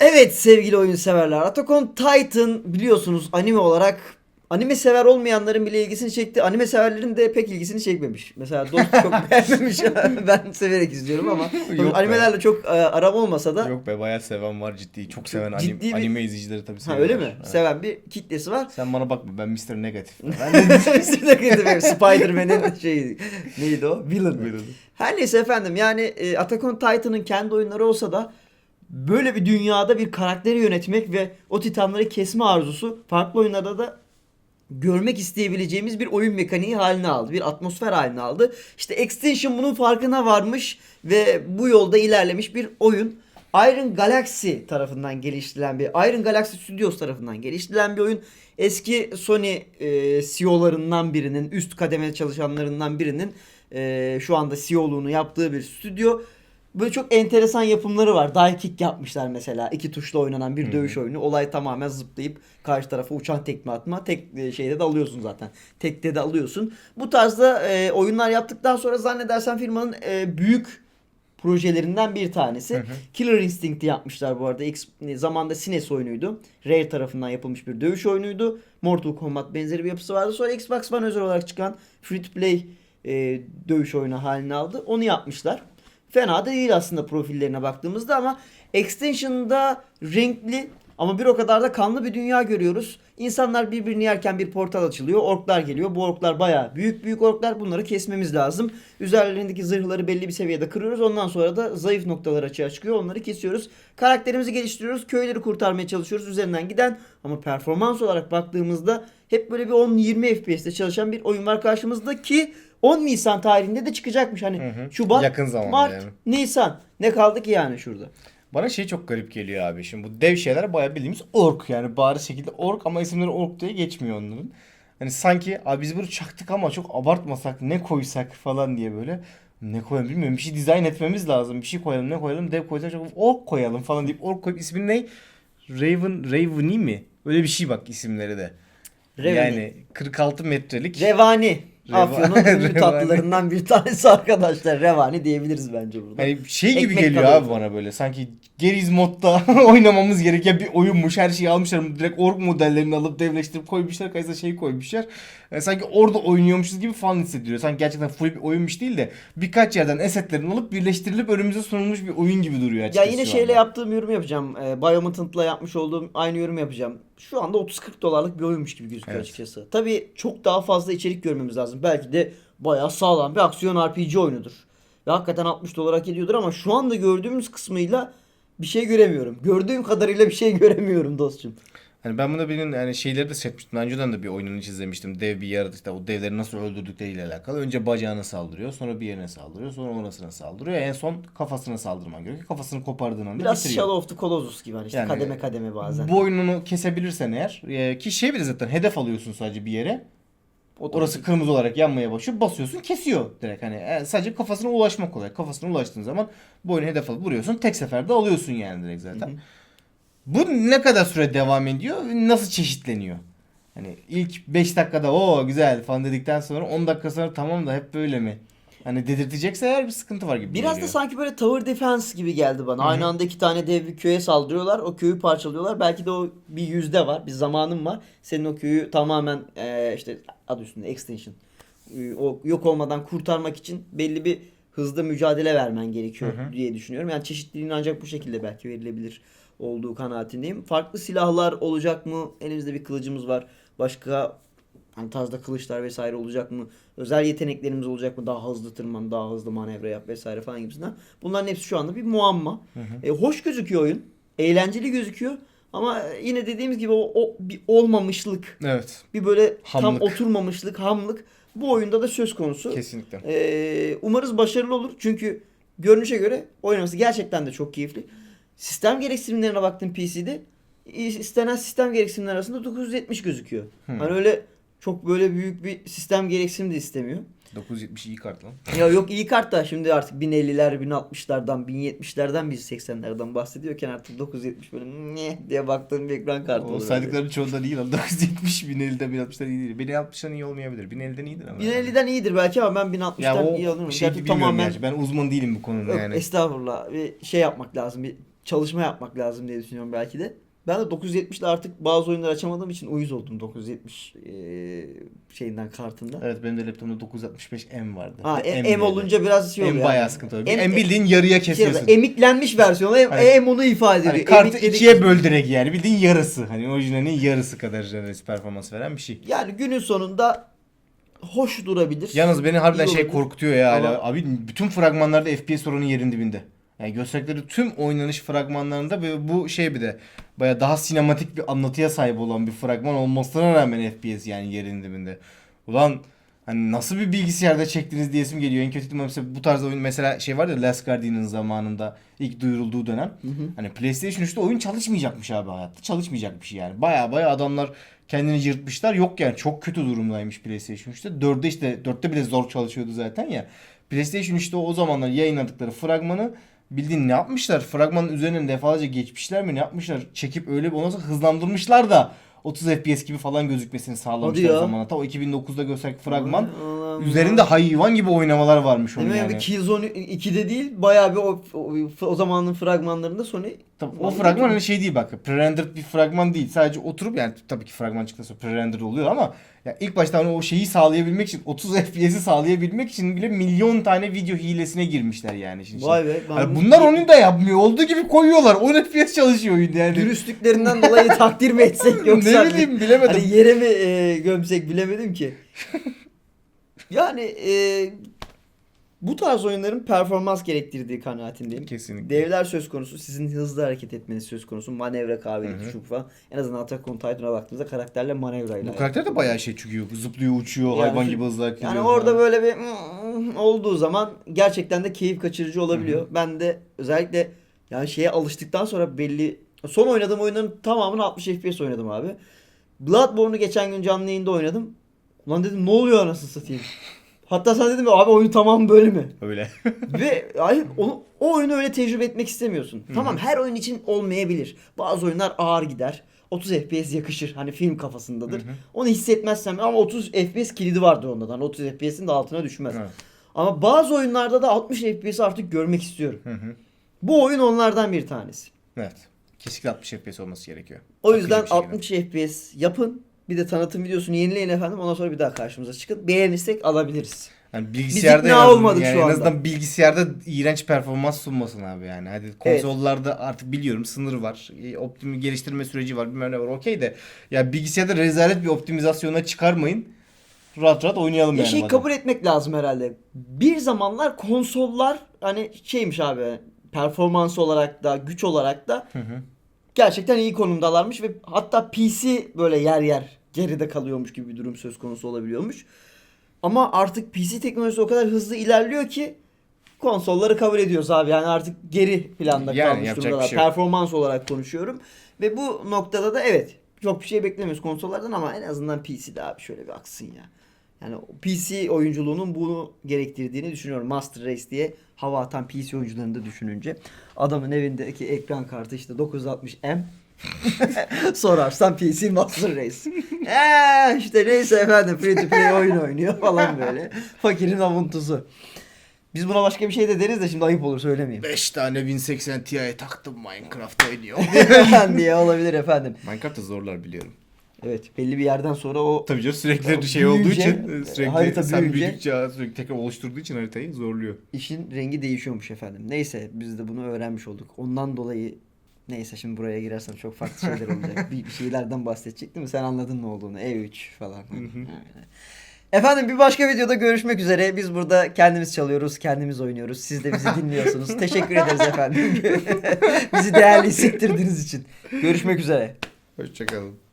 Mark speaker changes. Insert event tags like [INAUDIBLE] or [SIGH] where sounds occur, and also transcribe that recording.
Speaker 1: Evet sevgili oyun severler. Attack on Titan biliyorsunuz anime olarak anime sever olmayanların bile ilgisini çekti. Anime severlerin de pek ilgisini çekmemiş. Mesela Dost çok [LAUGHS] beğenmemiş. [LAUGHS] ben severek izliyorum ama
Speaker 2: Yok be.
Speaker 1: animelerle çok e, aram olmasa da
Speaker 2: Yok be bayağı seven var ciddi. Çok seven
Speaker 1: ciddi bir-
Speaker 2: anime izleyicileri tabii
Speaker 1: ha,
Speaker 2: seviyorlar.
Speaker 1: öyle mi?
Speaker 2: Evet.
Speaker 1: Seven bir kitlesi var.
Speaker 2: Sen bana bakma ben Mr. Negatif. [LAUGHS] Ben de
Speaker 1: Mr. Spider-Man'in şeyi neydi o? Villain.
Speaker 2: Villain.
Speaker 1: Her neyse efendim yani e, Attack on Titan'ın kendi oyunları olsa da böyle bir dünyada bir karakteri yönetmek ve o titanları kesme arzusu farklı oyunlarda da görmek isteyebileceğimiz bir oyun mekaniği haline aldı. Bir atmosfer haline aldı. İşte Extinction bunun farkına varmış ve bu yolda ilerlemiş bir oyun. Iron Galaxy tarafından geliştirilen bir Iron Galaxy Studios tarafından geliştirilen bir oyun. Eski Sony e, CEO'larından birinin, üst kademe çalışanlarından birinin e, şu anda CEO'luğunu yaptığı bir stüdyo. Böyle çok enteresan yapımları var. Dive kick yapmışlar mesela. iki tuşla oynanan bir dövüş oyunu. Olay tamamen zıplayıp karşı tarafa uçan tekme atma. Tek e, şeyde de alıyorsun zaten. Tekte de alıyorsun. Bu tarzda e, oyunlar yaptıktan sonra zannedersem firmanın e, büyük projelerinden bir tanesi.
Speaker 2: Hı hı.
Speaker 1: Killer Instinct'i yapmışlar bu arada. X, zamanda Sines oyunuydu. Rare tarafından yapılmış bir dövüş oyunuydu. Mortal Kombat benzeri bir yapısı vardı. Sonra Xbox One özel olarak çıkan free to play e, dövüş oyunu haline aldı. Onu yapmışlar. Fena da değil aslında profillerine baktığımızda ama Extension'da renkli ama bir o kadar da kanlı bir dünya görüyoruz. İnsanlar birbirini yerken bir portal açılıyor. Orklar geliyor. Bu orklar bayağı büyük büyük orklar. Bunları kesmemiz lazım. Üzerlerindeki zırhları belli bir seviyede kırıyoruz. Ondan sonra da zayıf noktalar açığa çıkıyor. Onları kesiyoruz. Karakterimizi geliştiriyoruz. Köyleri kurtarmaya çalışıyoruz. Üzerinden giden ama performans olarak baktığımızda hep böyle bir 10-20 FPS'te çalışan bir oyun var karşımızda ki 10 Nisan tarihinde de çıkacakmış. Hani
Speaker 2: Hı hı.
Speaker 1: Şubat,
Speaker 2: Yakın zamanda
Speaker 1: Mart,
Speaker 2: yani.
Speaker 1: Nisan. Ne kaldı ki yani şurada?
Speaker 2: Bana şey çok garip geliyor abi. Şimdi bu dev şeyler bayağı bildiğimiz ork yani bariz şekilde ork ama isimleri ork diye geçmiyor onların. Hani sanki abi biz bunu çaktık ama çok abartmasak ne koysak falan diye böyle ne koyalım bilmiyorum bir şey dizayn etmemiz lazım bir şey koyalım ne koyalım dev koysak çok ork koyalım falan deyip ork koyup ismin ne? Raven, Raven'i mi? Öyle bir şey bak isimleri de.
Speaker 1: Revani.
Speaker 2: Yani 46 metrelik.
Speaker 1: Revani. Afyon'un [LAUGHS] ünlü tatlılarından bir tanesi arkadaşlar. Revani diyebiliriz bence burada.
Speaker 2: Hani şey gibi
Speaker 1: Ekmek
Speaker 2: geliyor abi bana böyle. Sanki Geriz modda [LAUGHS] oynamamız gereken bir oyunmuş. Her şeyi almışlar. Direkt org modellerini alıp devleştirip koymuşlar. Kaysa şey koymuşlar. Yani sanki orada oynuyormuşuz gibi falan hissediliyor. Sanki gerçekten full bir oyunmuş değil de birkaç yerden esetlerin alıp birleştirilip önümüze sunulmuş bir oyun gibi duruyor
Speaker 1: Ya
Speaker 2: açıkçası
Speaker 1: yine
Speaker 2: şu
Speaker 1: şeyle
Speaker 2: anda.
Speaker 1: yaptığım yorum yapacağım. E, Biomutant'la yapmış olduğum aynı yorum yapacağım. Şu anda 30-40 dolarlık bir oyunmuş gibi gözüküyor
Speaker 2: Evet.
Speaker 1: açıkçası. Tabii çok daha fazla içerik görmemiz lazım. Belki de bayağı sağlam bir aksiyon RPG oyunudur. Ve hakikaten 60 dolar hak ediyordur ama şu anda gördüğümüz kısmıyla bir şey göremiyorum. Gördüğüm kadarıyla bir şey [LAUGHS] göremiyorum dostum.
Speaker 2: Hani ben bunu birinin yani şeyleri de seyretmiştim. Önceden de bir oyununu izlemiştim. Dev bir yaratık o devleri nasıl öldürdükleriyle alakalı. Önce bacağına saldırıyor, sonra bir yerine saldırıyor, sonra orasına saldırıyor. En son kafasına saldırman gerekiyor. Kafasını kopardığın anda
Speaker 1: Biraz
Speaker 2: bitiriyor.
Speaker 1: Shadow of the Colossus gibi hani işte
Speaker 2: Yani
Speaker 1: kademe kademe bazen.
Speaker 2: Bu oyununu kesebilirsen eğer e, ki şey bir de zaten hedef alıyorsun sadece bir yere. Orası kırmızı olarak yanmaya başlıyor. Basıyorsun kesiyor direkt. Hani e, sadece kafasına ulaşmak kolay. Kafasına ulaştığın zaman bu oyunu hedef alıp vuruyorsun. Tek seferde alıyorsun yani direkt zaten.
Speaker 1: Hı hı.
Speaker 2: Bu ne kadar süre devam ediyor? Nasıl çeşitleniyor? Hani ilk 5 dakikada o güzel falan dedikten sonra 10 dakika sonra tamam da hep böyle mi? Hani dedirtecekse eğer bir sıkıntı var gibi
Speaker 1: Biraz da
Speaker 2: geliyor.
Speaker 1: sanki böyle tower defense gibi geldi bana.
Speaker 2: Hı hı.
Speaker 1: Aynı anda iki tane dev bir köye saldırıyorlar. O köyü parçalıyorlar. Belki de o bir yüzde var. Bir zamanın var. Senin o köyü tamamen eee, işte adı üstünde extension. Ee, O yok olmadan kurtarmak için belli bir hızda mücadele vermen gerekiyor
Speaker 2: Hı hı.
Speaker 1: diye düşünüyorum. Yani çeşitliliğin ancak bu şekilde belki verilebilir olduğu kanaatindeyim. Farklı silahlar olacak mı? Elimizde bir kılıcımız var. Başka hani tarzda kılıçlar vesaire olacak mı? Özel yeteneklerimiz olacak mı? Daha hızlı tırman, daha hızlı manevra yap vesaire falan gibisinden. Bunların hepsi şu anda bir muamma. E, hoş gözüküyor oyun. Eğlenceli gözüküyor. Ama yine dediğimiz gibi o, o bir olmamışlık,
Speaker 2: Evet.
Speaker 1: bir böyle tam
Speaker 2: Hamlık.
Speaker 1: oturmamışlık, hamlık bu oyunda da söz konusu.
Speaker 2: Kesinlikle.
Speaker 1: Ee, umarız başarılı olur. Çünkü görünüşe göre oynaması gerçekten de çok keyifli. Sistem gereksinimlerine baktım PC'de. istenen sistem gereksinimleri arasında 970 gözüküyor.
Speaker 2: Hmm.
Speaker 1: Hani öyle çok böyle büyük bir sistem gereksinimi de istemiyor.
Speaker 2: 970 iyi kart lan.
Speaker 1: Ya yok iyi kart da şimdi artık 1050'ler, 1060'lardan, 1070'lerden 1080'lerden bahsediyorken artık 970 böyle ne diye baktığım bir ekran kartı
Speaker 2: O saydıkların çoğundan iyi lan. 970 1050'den 1060'dan iyi değil. 1060'dan iyi olmayabilir. 1050'den iyidir ama.
Speaker 1: 1050'den iyidir belki ama ben 1060'tan
Speaker 2: Ya
Speaker 1: iyi alırım.
Speaker 2: şey bilmiyorum yani. Ben uzman değilim bu konuda
Speaker 1: Yok,
Speaker 2: yani.
Speaker 1: estağfurullah. Bir şey yapmak lazım. Bir çalışma yapmak lazım diye düşünüyorum belki de. Ben de 970'de artık bazı oyunları açamadığım için uyuz oldum 970 e, şeyinden kartında.
Speaker 2: Evet benim de laptopumda 965M vardı.
Speaker 1: Ha,
Speaker 2: Bir
Speaker 1: M,
Speaker 2: M
Speaker 1: olunca biraz şey oluyor.
Speaker 2: M
Speaker 1: yani.
Speaker 2: bayağı sıkıntı oluyor.
Speaker 1: M-
Speaker 2: M, bildiğin yarıya
Speaker 1: Şey,
Speaker 2: kesiyorsun.
Speaker 1: emiklenmiş versiyonu. M,
Speaker 2: Hani-
Speaker 1: M onu ifade ediyor.
Speaker 2: Hani kartı
Speaker 1: Emikledik-
Speaker 2: ikiye böl direkt yani. Bildiğin yarısı. Hani orijinalinin yarısı kadar jeneralist performans veren bir şey.
Speaker 1: Yani günün sonunda hoş durabilir.
Speaker 2: Yalnız beni harbiden şey
Speaker 1: olabilir.
Speaker 2: korkutuyor ya.
Speaker 1: Ama-
Speaker 2: Abi bütün fragmanlarda FPS oranı yerin dibinde. Yani gösterdikleri tüm oynanış fragmanlarında böyle bu şey bir de baya daha sinematik bir anlatıya sahip olan bir fragman olmasına rağmen FPS yani yerin dibinde. Ulan hani nasıl bir bilgisayarda çektiniz diyesim geliyor. En kötü ihtimal mesela bu tarz oyun mesela şey var ya Last Guardian'ın zamanında ilk duyurulduğu dönem. Hani PlayStation 3'te oyun çalışmayacakmış abi hayatta. Çalışmayacakmış yani. Baya baya adamlar kendini yırtmışlar. Yok yani çok kötü durumdaymış PlayStation 3'te. 4'te işte 4'te bile zor çalışıyordu zaten ya. PlayStation 3'te o zamanlar yayınladıkları fragmanı bildiğin ne yapmışlar? Fragmanın üzerinden defalarca geçmişler mi ne yapmışlar? Çekip öyle bir sonra hızlandırmışlar da 30 FPS gibi falan gözükmesini sağlamışlar
Speaker 1: Hadi ya.
Speaker 2: zamana. Ta o 2009'da gösterdikleri fragman
Speaker 1: Allah'ım
Speaker 2: üzerinde hayvan gibi oynamalar varmış onun
Speaker 1: Hemen
Speaker 2: yani.
Speaker 1: bir Killzone 2'de değil bayağı bir o, o, o zamanın fragmanlarında Sony
Speaker 2: Tabii o fragman hani şey değil bak. Pre-rendered bir fragman değil. Sadece oturup yani tabii ki fragman çıktıktan sonra pre-rendered oluyor ama ya ilk başta hani o şeyi sağlayabilmek için 30 FPS'i sağlayabilmek için bile milyon tane video hilesine girmişler yani içine.
Speaker 1: Vay be. ben
Speaker 2: Yani
Speaker 1: bu-
Speaker 2: bunlar onu da yapmıyor. Olduğu gibi koyuyorlar. 10 FPS çalışıyor oyun yani.
Speaker 1: dürüstlüklerinden dolayı takdir mi etsek [LAUGHS] yoksa
Speaker 2: ne bileyim bilemedim.
Speaker 1: hani yere mi e, gömsek bilemedim ki. [LAUGHS] yani e, bu tarz oyunların performans gerektirdiği kanaatindeyim.
Speaker 2: Kesinlikle.
Speaker 1: Devler söz konusu, sizin hızlı hareket etmeniz söz konusu, manevra kabiliyeti bu falan. En azından Attack on Titan'a baktığımızda karakterle manevrayla.
Speaker 2: Bu karakter de bayağı şey çıkıyor. Zıplıyor, uçuyor,
Speaker 1: Yani
Speaker 2: hayvan gibi hızlı hareket
Speaker 1: Yani
Speaker 2: ediyor
Speaker 1: orada
Speaker 2: falan.
Speaker 1: böyle bir mm, olduğu zaman gerçekten de keyif kaçırıcı olabiliyor. Ben de özellikle yani şeye alıştıktan sonra belli son oynadığım oyunların tamamını 60 FPS oynadım abi. Bloodborne'u geçen gün canlı yayında oynadım. Ulan dedim ne oluyor anasını satayım. Hatta sana dedim abi oyun tamam böyle mi?
Speaker 2: Öyle.
Speaker 1: Ve hayır onu, o oyunu öyle tecrübe etmek istemiyorsun. Tamam her oyun için olmayabilir. Bazı oyunlar ağır gider. 30 FPS yakışır. Hani film kafasındadır. Onu hissetmezsem ama 30 FPS kilidi vardır onda. Hani 30 FPS'in de altına düşmez.
Speaker 2: Evet.
Speaker 1: Ama bazı oyunlarda da 60 FPS artık görmek istiyorum.
Speaker 2: Hı hı.
Speaker 1: Bu oyun onlardan bir tanesi.
Speaker 2: Evet. Kesinlikle 60 FPS olması gerekiyor.
Speaker 1: O yüzden
Speaker 2: Akıcı bir şekilde.
Speaker 1: 60 FPS yapın. Bir de tanıtım videosunu yenileyin efendim. Ondan sonra bir daha karşımıza çıkın. Beğenirsek alabiliriz.
Speaker 2: Yani bilgisayarda
Speaker 1: ikna
Speaker 2: en azından-
Speaker 1: olmadık
Speaker 2: yani
Speaker 1: şu
Speaker 2: en
Speaker 1: anda.
Speaker 2: azından bilgisayarda iğrenç performans sunmasın abi yani. Hadi konsollarda artık biliyorum sınır var. E, Optim geliştirme süreci var bilmem ne var okey de. Ya bilgisayarda rezalet bir optimizasyona çıkarmayın. Rahat rahat oynayalım
Speaker 1: Ya
Speaker 2: yani.
Speaker 1: şey
Speaker 2: madem.
Speaker 1: kabul etmek lazım herhalde. Bir zamanlar konsollar hani şeymiş abi performans olarak da güç olarak da
Speaker 2: Hı hı.
Speaker 1: gerçekten iyi konumdalarmış ve hatta PC böyle yer yer geride kalıyormuş gibi bir durum söz konusu olabiliyormuş. Ama artık PC teknolojisi o kadar hızlı ilerliyor ki konsolları kabul ediyoruz abi. Yani artık geri planda
Speaker 2: Yani
Speaker 1: kalmış durumdalar.
Speaker 2: şey yok.
Speaker 1: Performans olarak konuşuyorum. Ve bu noktada da evet çok bir şey beklemiyoruz konsollardan ama en azından PC'de abi şöyle bir aksın ya. Yani PC oyunculuğunun bunu gerektirdiğini düşünüyorum. Master Race diye hava atan PC oyuncularını da düşününce. Adamın evindeki ekran kartı işte 960M. [LAUGHS] Sorarsan PC Master Race. Eee işte neyse efendim free to play [LAUGHS] oyun oynuyor falan böyle. Fakirin avuntusu. Biz buna başka bir şey de deriz de şimdi ayıp olur söylemeyeyim.
Speaker 2: 5 tane 1080 Ti'ye taktım Minecraft oynuyor. [LAUGHS]
Speaker 1: diye olabilir efendim.
Speaker 2: Minecraft da zorlar biliyorum.
Speaker 1: Evet belli bir yerden sonra o
Speaker 2: Tabii canım sürekli
Speaker 1: O
Speaker 2: şey olduğu
Speaker 1: büyüyünce,
Speaker 2: için sürekli
Speaker 1: harita
Speaker 2: sen
Speaker 1: büyüyünce-
Speaker 2: büyüdükçe sürekli tekrar oluşturduğu için haritayı zorluyor.
Speaker 1: işin rengi değişiyormuş efendim. Neyse biz de bunu öğrenmiş olduk. Ondan dolayı neyse şimdi buraya girersem çok farklı [LAUGHS] şeyler olacak. bir, bir şeylerden bahsedecektim mi? Sen anladın ne olduğunu. E3 falan. Efendim bir başka videoda görüşmek üzere. Biz burada kendimiz çalıyoruz, kendimiz oynuyoruz. Siz de bizi dinliyorsunuz. [LAUGHS] Teşekkür ederiz efendim. [LAUGHS] bizi değerli hissettirdiğiniz için. Görüşmek üzere.
Speaker 2: Hoşçakalın.